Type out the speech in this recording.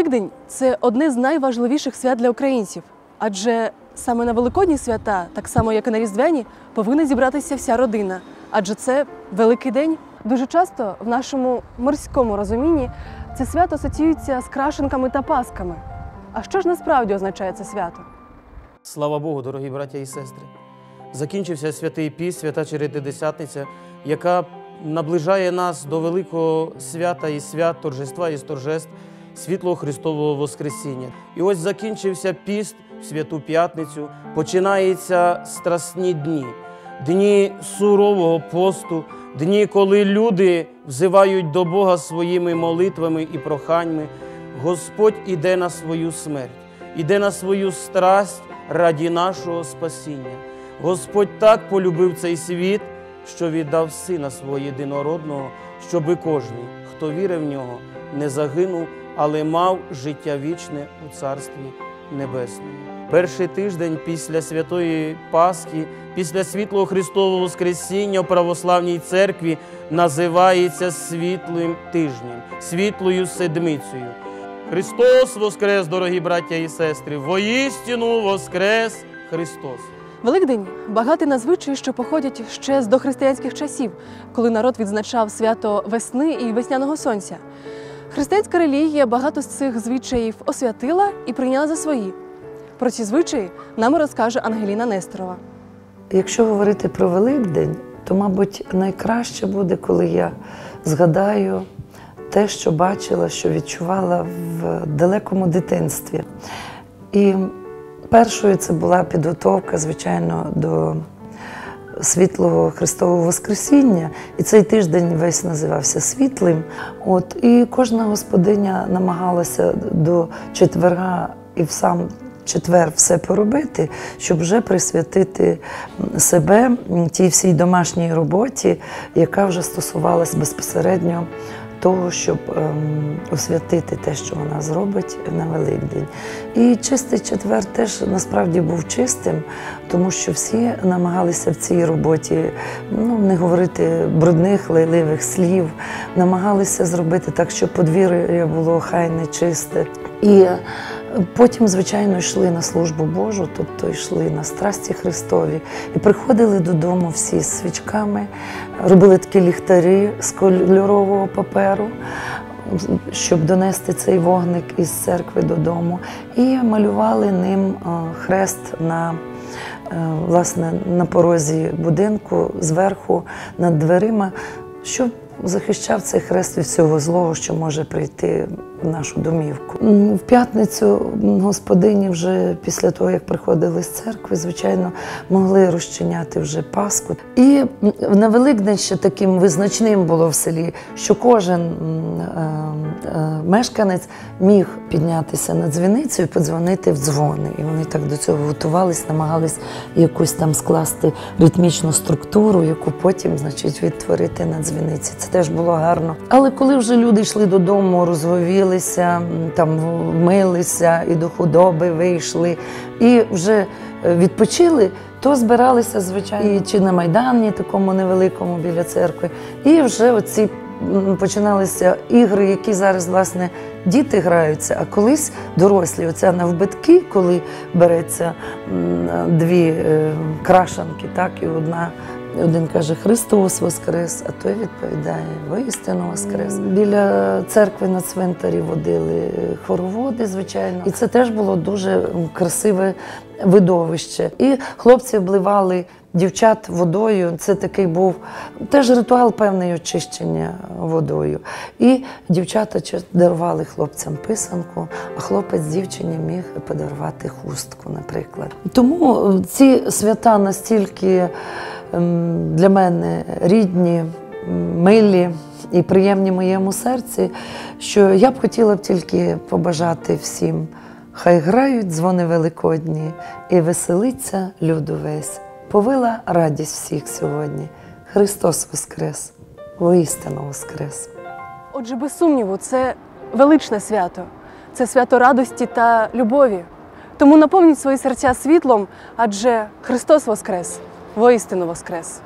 Великдень це одне з найважливіших свят для українців, адже саме на великодні свята, так само як і на різдвяні, повинна зібратися вся родина, адже це великий день. Дуже часто в нашому морському розумінні це свято асоціюється з крашенками та пасками. А що ж насправді означає це свято? Слава Богу, дорогі браття і сестри. Закінчився святий піст, свята Чередидесятниця, яка наближає нас до великого свята і свят, торжества і торжеств світлого Христового Воскресіння. І ось закінчився піст в святу п'ятницю, починаються страсні дні, дні сурового посту, дні, коли люди взивають до Бога своїми молитвами і проханнями. Господь іде на свою смерть, іде на свою страсть раді нашого спасіння. Господь так полюбив цей світ, що віддав Сина свого єдинородного, щоби кожний, хто вірив в нього, не загинув, але мав життя вічне у Царстві Небесному. Перший тиждень після Святої Пасхи, після світлого Христового Воскресіння в православній церкві називається світлим тижнем, світлою седмицею. Христос Воскрес, дорогі браття і сестри, воістину Воскрес Христос. Великдень багатий на звичаї, що походять ще з дохристиянських часів, коли народ відзначав свято весни і весняного сонця. Християнська релігія багато з цих звичаїв освятила і прийняла за свої. Про ці звичаї нам розкаже Ангеліна Несторова. Якщо говорити про Великдень, то, мабуть, найкраще буде, коли я згадаю те, що бачила, що відчувала в далекому дитинстві. І першою це була підготовка, звичайно, до світлого Христового Воскресіння. І цей тиждень весь називався світлим. От, і кожна господиня намагалася до четверга і в сам четвер все поробити, щоб вже присвятити себе тій всій домашній роботі, яка вже стосувалась безпосередньо того, щоб ем, освятити те, що вона зробить на Великдень. І чистий четвер теж насправді був чистим, тому що всі намагалися в цій роботі ну, не говорити брудних, лайливих слів, намагалися зробити так, щоб подвір'я було хайне, чисте. І Потім, звичайно, йшли на службу Божу, тобто йшли на страсті Христові і приходили додому всі з свічками, робили такі ліхтарі з кольорового паперу, щоб донести цей вогник із церкви додому, і малювали ним хрест на власне на порозі будинку зверху над дверима, щоб захищав цей хрест від всього злого, що може прийти в нашу домівку. В п'ятницю господині вже після того, як приходили з церкви, звичайно, могли розчиняти вже Пасху. І на Великдень ще таким визначним було в селі, що кожен мешканець міг піднятися на дзвіницю і подзвонити в дзвони. І вони так до цього готувались, намагались якусь там скласти ритмічну структуру, яку потім, значить, відтворити на дзвіниці. Це теж було гарно. Але коли вже люди йшли додому, розговілися, там милися і до худоби вийшли, і вже відпочили, то збиралися, звичайно, і чи на Майдані, такому невеликому біля церкви, і вже оці починалися ігри, які зараз, власне, діти граються, а колись дорослі. Оця навбитки, коли береться дві крашанки, так, і одна. Один каже Христос Воскрес, а той відповідає воістину Воскрес. Біля церкви на цвинтарі водили хороводи, звичайно, і це теж було дуже красиве видовище. І хлопці обливали дівчат водою. Це такий був теж ритуал певний очищення водою. І дівчата дарували хлопцям писанку, а хлопець дівчині міг подарувати хустку, наприклад. Тому ці свята настільки для мене рідні, милі і приємні моєму серці, що я б хотіла б тільки побажати всім. Хай грають дзвони великодні і веселиться люду весь. Повила радість всіх сьогодні. Христос Воскрес, воістину Воскрес. Отже, без сумніву, це величне свято, це свято радості та любові. Тому наповніть свої серця світлом, адже Христос Воскрес, воістину Воскрес.